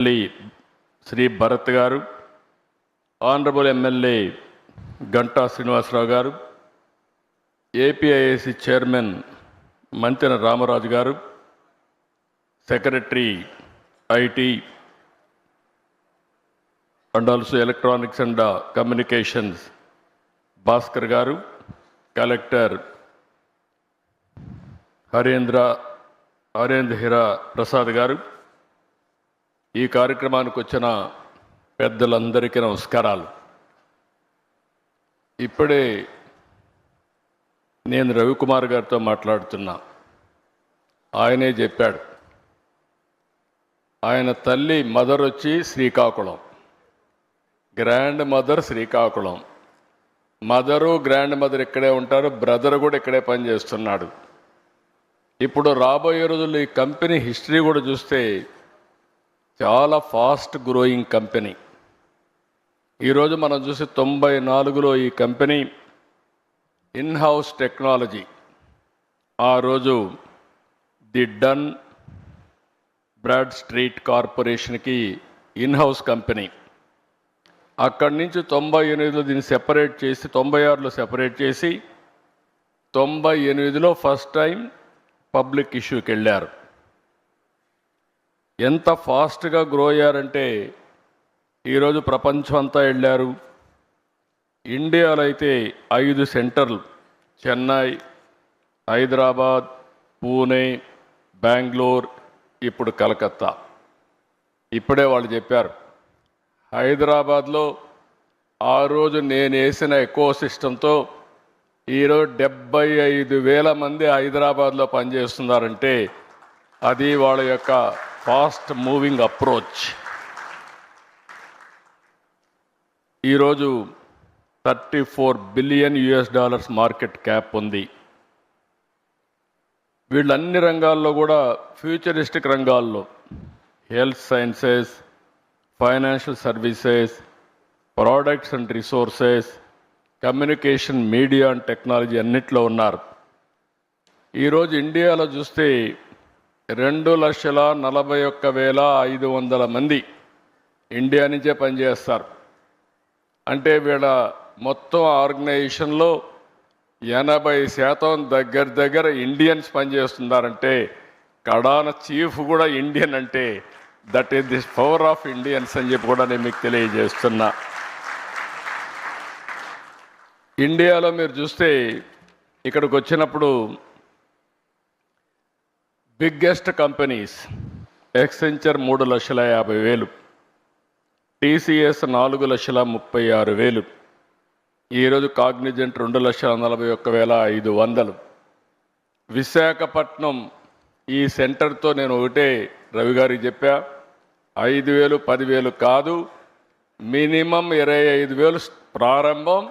MLA Shri Bharat గారు honourable MLA Ganta Srinivasarao గారు APIAC chairman Mantena Ramaraju garu secretary IT and also electronics and communications Bhaskar garu collector Harendra Harendra Hira Prasad garu ఈ కార్యక్రమానికి వచ్చిన పెద్దలందరికీ నమస్కారాలు. ఇప్పుడే నేను రవికుమార్ గారితో మాట్లాడుతున్నా. ఆయనే చెప్పాడు. ఆయన తల్లి మదర్ వచ్చి Srikakulam. Grandmother Srikakulam. Mother grandmother ఇక్కడే ఉంటారు బ్రదర్ కూడా ఇక్కడే పనిచేస్తున్నాడు. ఇప్పుడు రాబోయే రోజుల్లో ఈ కంపెనీ హిస్టరీ కూడా చూస్తే చాలా ఫాస్ట్ గ్రోయింగ్ కంపెనీ. ఈరోజు మనం చూసి తొంభై నాలుగులో ఈ కంపెనీ ఇన్హౌస్ టెక్నాలజీ. ఆ రోజు ది డన్ బ్రాడ్ స్ట్రీట్ కార్పొరేషన్కి ఇన్ హౌస్ కంపెనీ. అక్కడి నుంచి తొంభై ఎనిమిదిలో దీన్ని సెపరేట్ చేసి తొంభై ఆరులో సెపరేట్ చేసి తొంభై ఎనిమిదిలో ఫస్ట్ టైం పబ్లిక్ ఇష్యూకి వెళ్ళారు. ఎంత ఫాస్ట్గా గ్రో అయ్యారంటే ఈరోజు ప్రపంచం అంతా వెళ్ళారు ఇండియాలో అయితే ఐదు సెంటర్లు. చెన్నై హైదరాబాద్ పూణే బెంగళూరు ఇప్పుడు కలకత్తా. ఇప్పుడే వాళ్ళు చెప్పారు. హైదరాబాద్లో ఆ రోజు నేను వేసిన ఎకో సిస్టంతో ఈరోజు డెబ్బై ఐదు వేల మంది హైదరాబాద్లో పనిచేస్తున్నారంటే అది వాళ్ళ యొక్క ఫాస్ట్ మూవింగ్ అప్రోచ్. ఈరోజు thirty four billion US dollars market cap ఉంది. వీళ్ళు అన్ని రంగాల్లో కూడా ఫ్యూచరిస్టిక్ రంగాల్లో health sciences financial services products and resources communication media and technology అన్నిట్లో ఉన్నారు. ఈరోజు ఇండియాలో చూస్తే రెండు లక్షల నలభై ఒక్క వేల ఐదు వందల మంది ఇండియా నుంచే పనిచేస్తారు. అంటే వీళ్ళ మొత్తం ఆర్గనైజేషన్లో ఎనభై శాతం దగ్గర దగ్గర ఇండియన్స్ పనిచేస్తున్నారంటే కడాన చీఫ్ కూడా ఇండియన్ అంటే that is this power of Indians అని చెప్పి కూడా నేను మీకు తెలియజేస్తున్నా. ఇండియాలో మీరు చూస్తే ఇక్కడికి వచ్చినప్పుడు బిగ్గెస్ట్ కంపెనీస్ ఎక్సెంచర్ మూడు లక్షల యాభై వేలు టీసీఎస్ నాలుగు లక్షల ముప్పై ఆరు వేలు ఈరోజు కాగ్నిజెంట్ రెండు లక్షల నలభై ఒక్క వేల ఐదు వందలు. విశాఖపట్నం ఈ సెంటర్తో నేను ఒకటే రవి గారికి చెప్పా ఐదు వేలు పదివేలు కాదు మినిమం ఇరవై ఐదు వేలు ప్రారంభం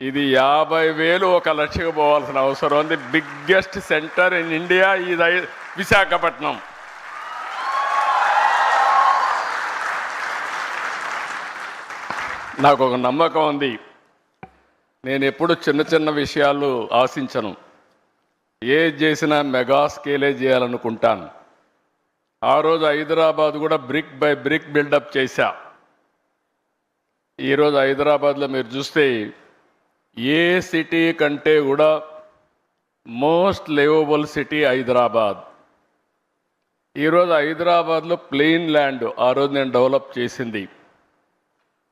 ఇది యాభై వేలు ఒక లక్షకు పోవాల్సిన అవసరం ఉంది. బిగ్గెస్ట్ సెంటర్ ఇన్ ఇండియా ఇది విశాఖపట్నం. నాకు ఒక నమ్మకం ఉంది. నేను ఎప్పుడు చిన్న చిన్న విషయాలు ఆశించను. ఏ చేసినా మెగా స్కేలే చేయాలనుకుంటాను. ఆ రోజు హైదరాబాద్ కూడా బ్రిక్ బై బ్రిక్ బిల్డప్ చేశా. ఈరోజు హైదరాబాద్లో మీరు చూస్తే ఏ సిటీ కంటే కూడా మోస్ట్ లివబుల్ సిటీ హైదరాబాద్. ఈరోజు హైదరాబాద్లో ప్లెయిన్ ల్యాండ్ ఆ రోజు నేను డెవలప్ చేసింది.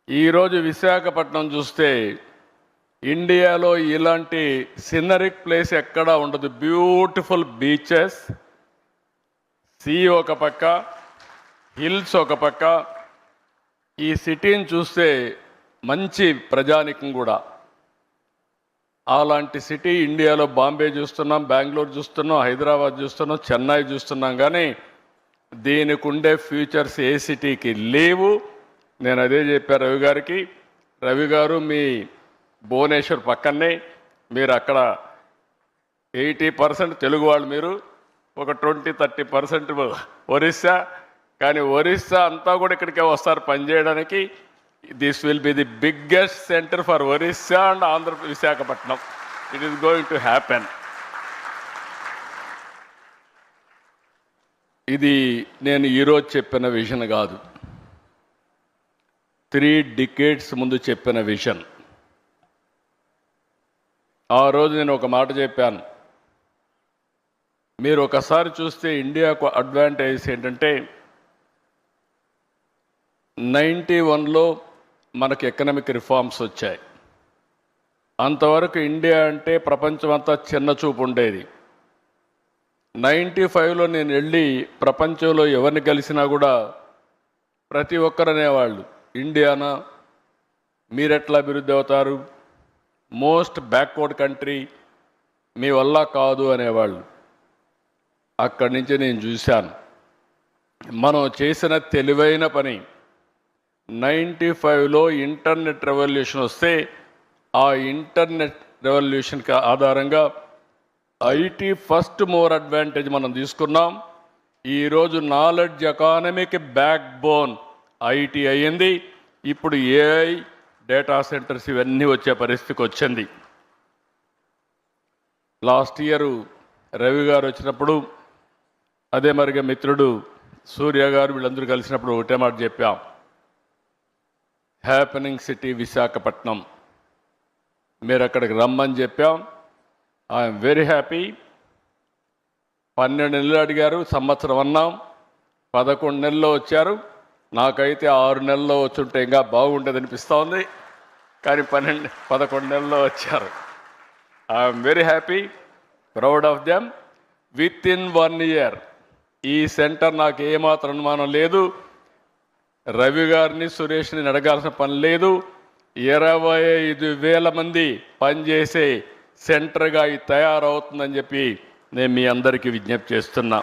ఈరోజు విశాఖపట్నం చూస్తే ఇండియాలో ఇలాంటి సినరిక్ ప్లేస్ ఎక్కడా ఉండదు. బ్యూటిఫుల్ బీచెస్ సీ ఒక పక్క హిల్స్ ఒక పక్క. ఈ సిటీని చూస్తే మంచి ప్రజానికం కూడా. అలాంటి సిటీ ఇండియాలో బాంబే చూస్తున్నాం బెంగళూరు చూస్తున్నాం హైదరాబాద్ చూస్తున్నాం చెన్నై చూస్తున్నాం. కానీ దీనికి ఉండే ఫ్యూచర్స్ ఏ సిటీకి లేవు. నేను అదే చెప్పా రవి గారికి. రవి గారు మీ భువనేశ్వర్ పక్కనే మీరు అక్కడ ఎయిటీ పర్సెంట్ తెలుగు వాళ్ళు మీరు. ఒక ట్వంటీ థర్టీ పర్సెంట్ ఒరిస్సా. కానీ ఒరిస్సా అంతా కూడా ఇక్కడికే వస్తారు పనిచేయడానికి this will be the biggest centre for Orissa and Andhra Visakhapatnam. It is going to happen ఇది నేను ఈరోజు చెప్పిన విజన్ కాదు. త్రీ డికేట్స్ ముందు చెప్పిన విజన్ ఆ రోజు నేను ఒక మాట చెప్పాను. మీరు ఒకసారి చూస్తే ఇండియాకు అడ్వాంటేజ్ ఏంటంటే నైంటీ వన్లో మనకు ఎకనామిక్ రిఫార్మ్స్ వచ్చాయి. అంతవరకు ఇండియా అంటే ప్రపంచమంతా చిన్న చూపు ఉండేది. నైంటీ ఫైవ్లో నేను వెళ్ళి ప్రపంచంలో ఎవరిని కలిసినా కూడా ప్రతి ఒక్కరనేవాళ్ళు ఇండియానా? మీరెట్లా అభివృద్ధి అవుతారు? మోస్ట్ బ్యాక్వర్డ్ కంట్రీ మీ వల్ల కాదు అనేవాళ్ళు. అక్కడి నుంచి నేను చూశాను. మనం చేసిన తెలివైన పని నైంటీ ఫైవ్లో ఇంటర్నెట్ రెవల్యూషన్ వస్తే ఆ ఇంటర్నెట్ రెవల్యూషన్కి ఆధారంగా ఐటీ ఫస్ట్ మోర్ అడ్వాంటేజ్ మనం తీసుకున్నాం. ఈరోజు నాలెడ్జ్ ఎకానమీకి బ్యాక్ బోన్ ఐటీ అయ్యింది. ఇప్పుడు ఏఐ డేటా సెంటర్స్ ఇవన్నీ వచ్చే పరిస్థితికి వచ్చింది. లాస్ట్ ఇయర్ రవి గారు వచ్చినప్పుడు అదే మరిగా మిత్రుడు సూర్య గారు వీళ్ళందరూ కలిసినప్పుడు ఒకటే మాట చెప్పాం. Happening city Visakhapatnam. మీరు అక్కడికి రమ్మని చెప్పాం. I'm very happy. పన్నెండు నెలలు అడిగారు సంవత్సరం అన్నాం. పదకొండు నెలల్లో వచ్చారు. నాకైతే ఆరు నెలల్లో వచ్చుంటే ఇంకా బాగుండేది అనిపిస్తూ ఉంది. కానీ పన్నెండు పదకొండు నెలల్లో వచ్చారు. I'm very happy proud of them. With in one year ఈ సెంటర్ నాకు ఏమాత్రం అనుమానం లేదు. రవి గారిని సురేష్ని అడగాల్సిన పని లేదు. ఇరవై ఐదు వేల మంది పనిచేసే సెంటర్గా ఇది తయారవుతుందని చెప్పి నేను మీ అందరికీ విజ్ఞప్తి చేస్తున్నా.